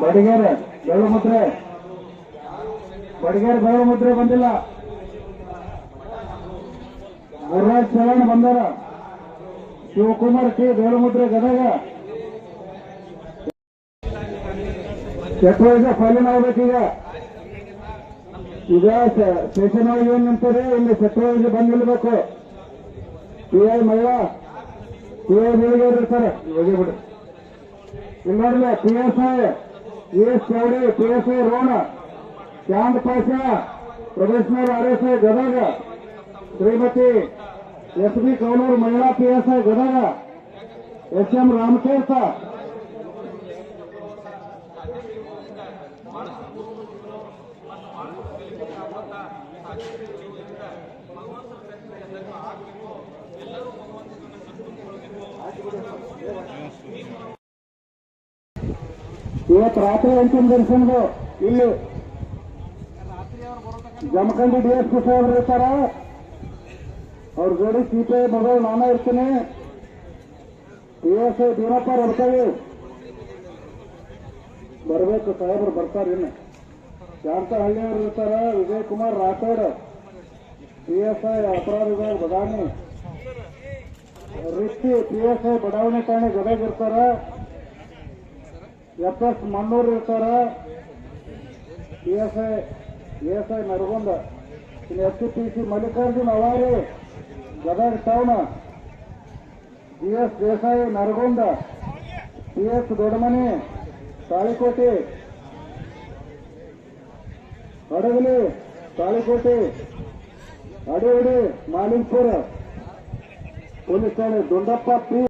ಬಡಿಗೇರೆ ಬೆಳ್ಳು ಮುದ್ರೆ ಬಡಿಗೇರೆ ಬೆಳ್ಳು ಮುದ್ರೆ ಬಂದಿಲ್ಲ. ಗುರುರಾಜ್ ಚರಣ್ ಬಂದಾರ. ಶಿವಕುಮಾರ್ ಟಿ ಮುದ್ರೆ ಗದಗ. ಚಟುವಟಿಕೆ ಫೈಲಿನ ಆಗ್ಬೇಕೀಗ. ಈಗ ಸ್ಟೇಷನ್ ಒಳಗೆ ಏನ್ ನಿಂತಾರೆ ಇಲ್ಲಿ ಚಟುವಟಿಕೆ ಬಂದ್ ನಿಲ್ಬೇಕು ಪಿ ಐ ಮಹಿಳಾ. ಪಿ ಐ ಬೆಳಿಗ್ಗೆ ಇರ್ತಾರೆ. ಹೋಗಿ ಬಿಡು. ಇಲ್ಲಿ P S I E S Choudi P S I Ron Chand Pasha professional R S I Gadag Shrimati S B Kaulur ಮಹಿಳಾ P S I Gadag S M Ramatirtha ಇವತ್ತು ರಾತ್ರಿ ಅಂತಿಮ ದರ್ಶನದು ಇಲ್ಲಿ ಜಮಖಂಡಿ ಡಿ ಎಸ್ ಪಿ ಸಾಹೇಬ್ರು ಇರ್ತಾರ ಅವ್ರ ಜೋಡಿ CPI ಮೊದಲು ನಾನೇ ಇರ್ತೀನಿ ಡಿ ಎಸ್ ಐ ದೀನಪ್ಪ ಬರ್ತಾವೆ ಬರ್ಬೇಕು ಸಾಹೇಬ್ರು ಬರ್ತಾರೆ ಇನ್ನು ಶಾಂತ ಹಳ್ಳಿಯವರು ಇರ್ತಾರ Vijay Kumar Rathod P S I ಅಪರಾಧ ವಿಭಾಗ Badami Rikki P S I ಬಡಾವಣೆ ಠಾಣೆ ಗದಗ ಇರ್ತಾರ ಎಫ್ ಎಸ್ ಮಣ್ಣೂರು ಇರ್ತಾರ P S I P S I Nargund ಇನ್ನು S P C Mallikarjun Avari Gadag town G S Desai Nargund P S Doddamani Talikote Hadagali Talikote Adivadi Mahalingpur police ಠಾಣೆ Dundappa P